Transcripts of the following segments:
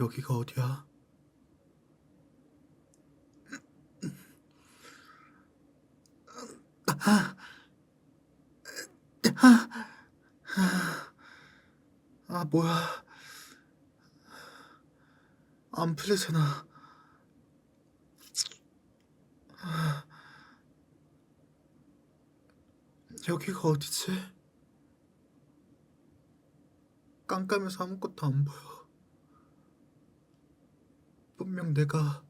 여기가 어디야? 아, 뭐야. 안 풀리잖아. 여기가 어디지? 깜깜해서 아무것도 안 보여. 분명 내가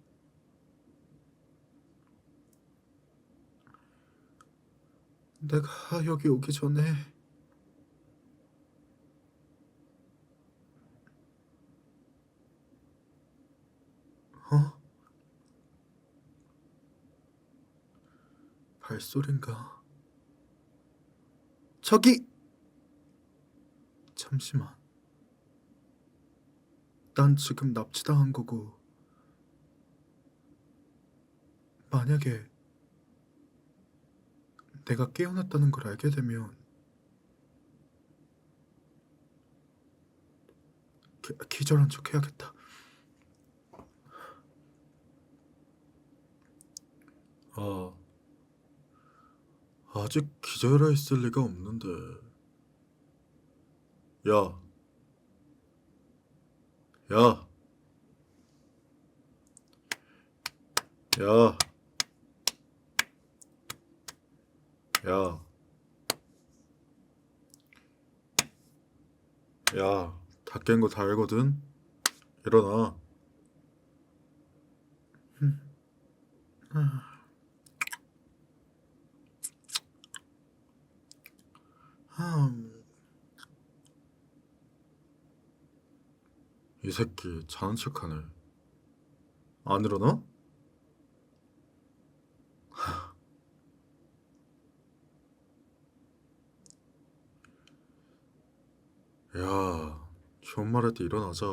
내가 여기 오기 전에 어? 발소린가? 저기! 잠시만. 난 지금 납치당한 거고, 만약에 내가 깨어났다는 걸 알게 되면 기, 기절한 척 해야겠다. 아, 아직 기절해 있을 리가 없는데. 야, 야, 야, 야, 야, 다 깬 거 다 알거든? 일어나. 음. 이 새끼 자는 척하네. 안 일어나? 야, 좋은 말 할 때 일어나자.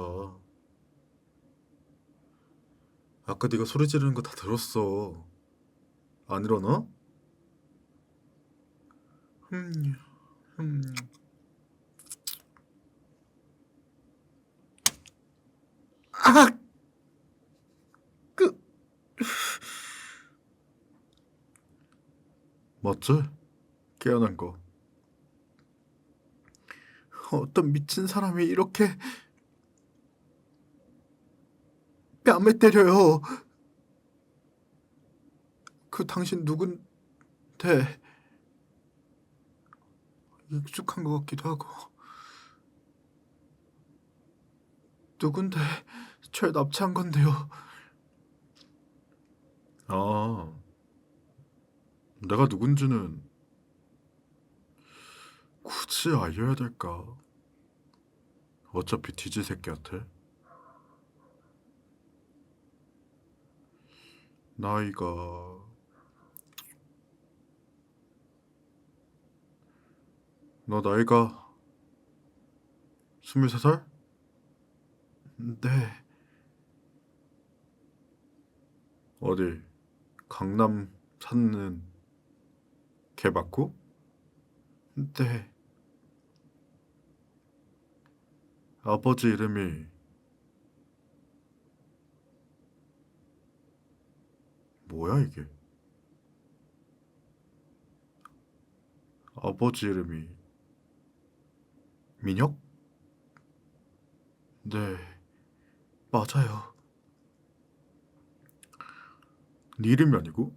아까 네가 소리 지르는 거 다 들었어. 안 일어나? 음, 음. 아, 그, 맞지? 깨어난 거. 어떤 미친 사람이 이렇게 뺨에 때려요. 그 당신 누군데? 익숙한 것 같기도 하고. 누군데 절 납치한 건데요. 아, 내가 누군지는 굳이 알려야 될까? 어차피 뒤지 새끼한테. 나이가 너 나이가 23살? 네. 어디 강남 사는 걔 맞고? 네. 아버지 이름이 뭐야 이게? 아버지 이름이 민혁? 네, 맞아요. 네 이름이 아니고?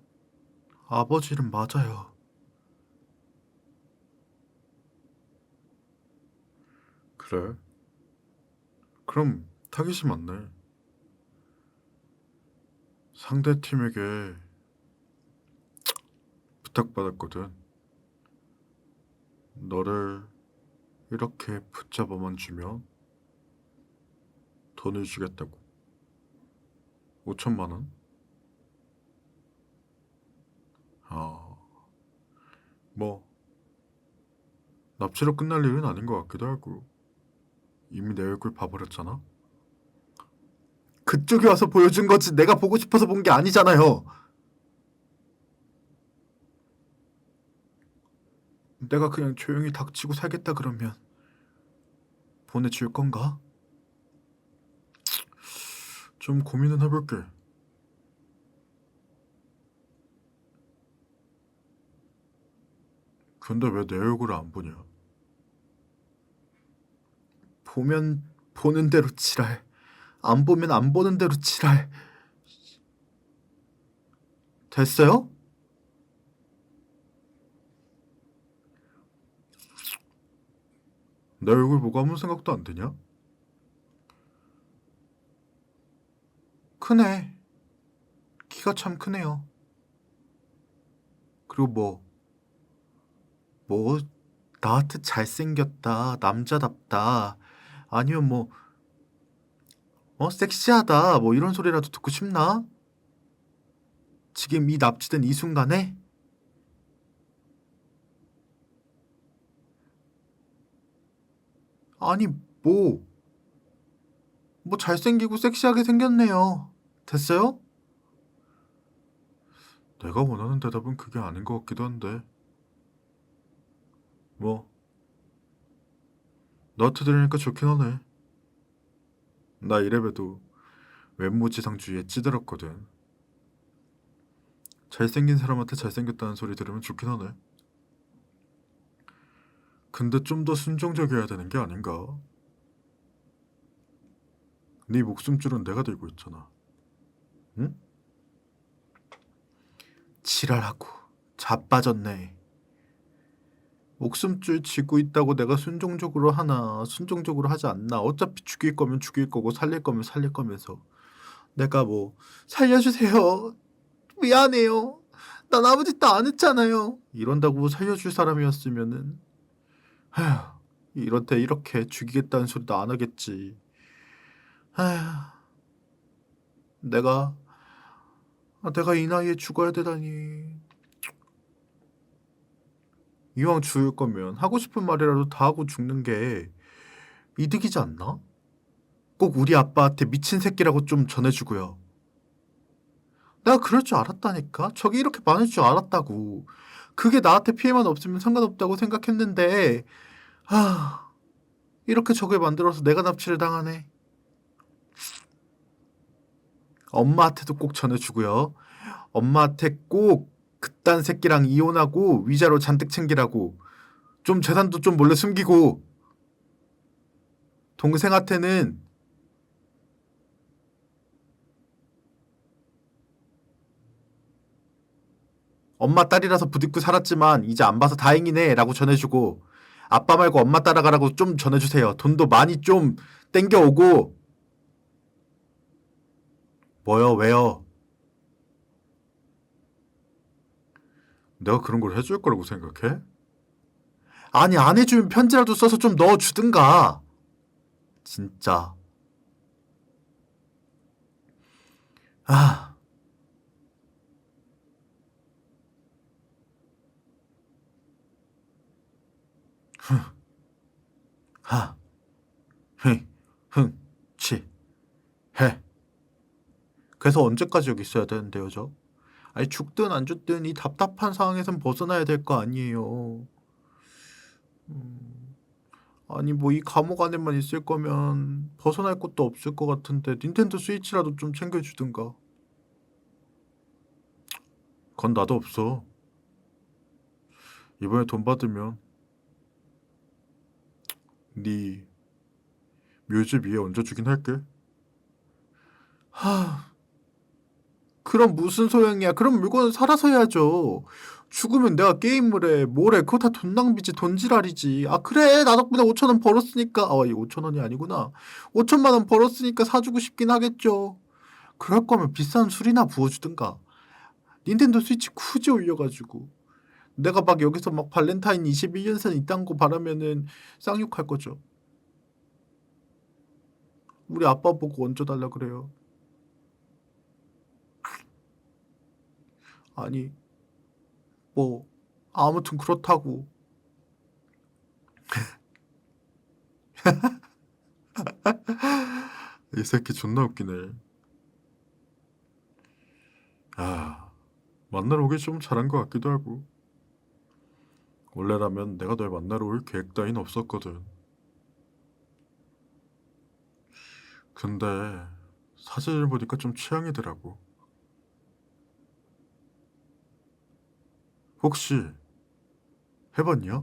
아버지 이름 맞아요. 그래? 그럼 타깃이 맞네. 상대 팀에게 부탁받았거든. 너를 이렇게 붙잡아만 주면 돈을 주겠다고. 5천만 원? 아, 뭐 납치로 끝날 일은 아닌 것 같기도 하고. 이미 내 얼굴 봐버렸잖아. 그쪽이 와서 보여준 거지 내가 보고 싶어서 본 게 아니잖아요. 내가 그냥 조용히 닥치고 살겠다 그러면 보내줄 건가? 좀 고민은 해볼게. 근데 왜 내 얼굴을 안 보냐? 보면 보는 대로 지랄. 안 보면 안 보는 대로 지랄. 됐어요? 내 얼굴 보고 아무 생각도 안 드냐? 크네. 키가 참 크네요. 그리고 뭐, 뭐, 나한테 잘생겼다, 남자답다, 아니면 뭐, 어, 섹시하다, 뭐 이런 소리라도 듣고 싶나? 지금 이 납치된 이 순간에? 아니, 뭐, 뭐 잘생기고 섹시하게 생겼네요. 됐어요? 내가 원하는 대답은 그게 아닌 것 같기도 한데. 뭐, 너한테 들으니까 좋긴 하네. 나 이래봬도 외모지상주의에 찌들었거든. 잘생긴 사람한테 잘생겼다는 소리 들으면 좋긴 하네. 근데 좀 더 순종적이어야 되는 게 아닌가? 네 목숨줄은 내가 들고 있잖아. 응? 지랄하고 자빠졌네. 목숨줄 쥐고 있다고 내가 순종적으로 하나, 순종적으로 하지 않나. 어차피 죽일 거면 죽일 거고 살릴 거면 살릴 거면서. 내가 뭐 살려주세요. 미안해요. 난 아무 짓도 안 했잖아요. 이런다고 살려줄 사람이었으면은 아휴, 때 이렇게 죽이겠다는 소리도 안 하겠지. 아휴, 내가 아, 내가 이 나이에 죽어야 되다니. 이왕 죽을 거면 하고 싶은 말이라도 다 하고 죽는 게 이득이지 않나? 꼭 우리 아빠한테 미친 새끼라고 좀 전해주고요. 내가 그럴 줄 알았다니까? 저게 이렇게 많을 줄 알았다고. 그게 나한테 피해만 없으면 상관없다고 생각했는데, 아, 이렇게 저게 만들어서 내가 납치를 당하네. 엄마한테도 꼭 전해주고요. 엄마한테 꼭 그딴 새끼랑 이혼하고 위자료 잔뜩 챙기라고. 좀 재산도 좀 몰래 숨기고. 동생한테는 엄마 딸이라서 부딪고 살았지만 이제 안 봐서 다행이네 라고 전해주고 아빠 말고 엄마 따라가라고 좀 전해주세요. 돈도 많이 좀 땡겨오고 뭐요 왜요? 내가 그런 걸 해줄 거라고 생각해? 아니 안 해주면 편지라도 써서 좀 넣어주든가 진짜 아 하, 흥, 흥, 치, 해. 그래서 언제까지 여기 있어야 되는데요, 저? 아니 죽든 안 죽든 이 답답한 상황에선 벗어나야 될 거 아니에요. 음, 아니 뭐 이 감옥 안에만 있을 거면 벗어날 곳도 없을 것 같은데 닌텐도 스위치라도 좀 챙겨주든가. 그건 나도 없어. 이번에 돈 받으면 네 묘집 위에 얹어주긴 할게. 하, 그럼 무슨 소용이야? 그럼 물건은 살아서 해야죠. 죽으면 내가 게임을 해. 뭘 해? 그거 다 돈 낭비지, 돈 지랄이지. 아, 그래. 나 덕분에 5천원 벌었으니까. 아, 이 5천원이 아니구나. 5천만원 벌었으니까 사주고 싶긴 하겠죠. 그럴 거면 비싼 술이나 부어주든가. 닌텐도 스위치 쿠지 올려가지고. 내가 막 여기서 막 발렌타인 21년생 이딴 거 바라면은 쌍욕할 거죠. 우리 아빠 보고 얹어 달라 그래요. 아니, 뭐, 아무튼 그렇다고. 이 새끼 존나 웃기네. 아, 만나러 오길 좀 잘한 것 같기도 하고. 원래라면 내가 널 만나러 올 계획 따윈 없었거든. 근데 사진을 보니까 좀 취향이더라고. 혹시 해봤냐?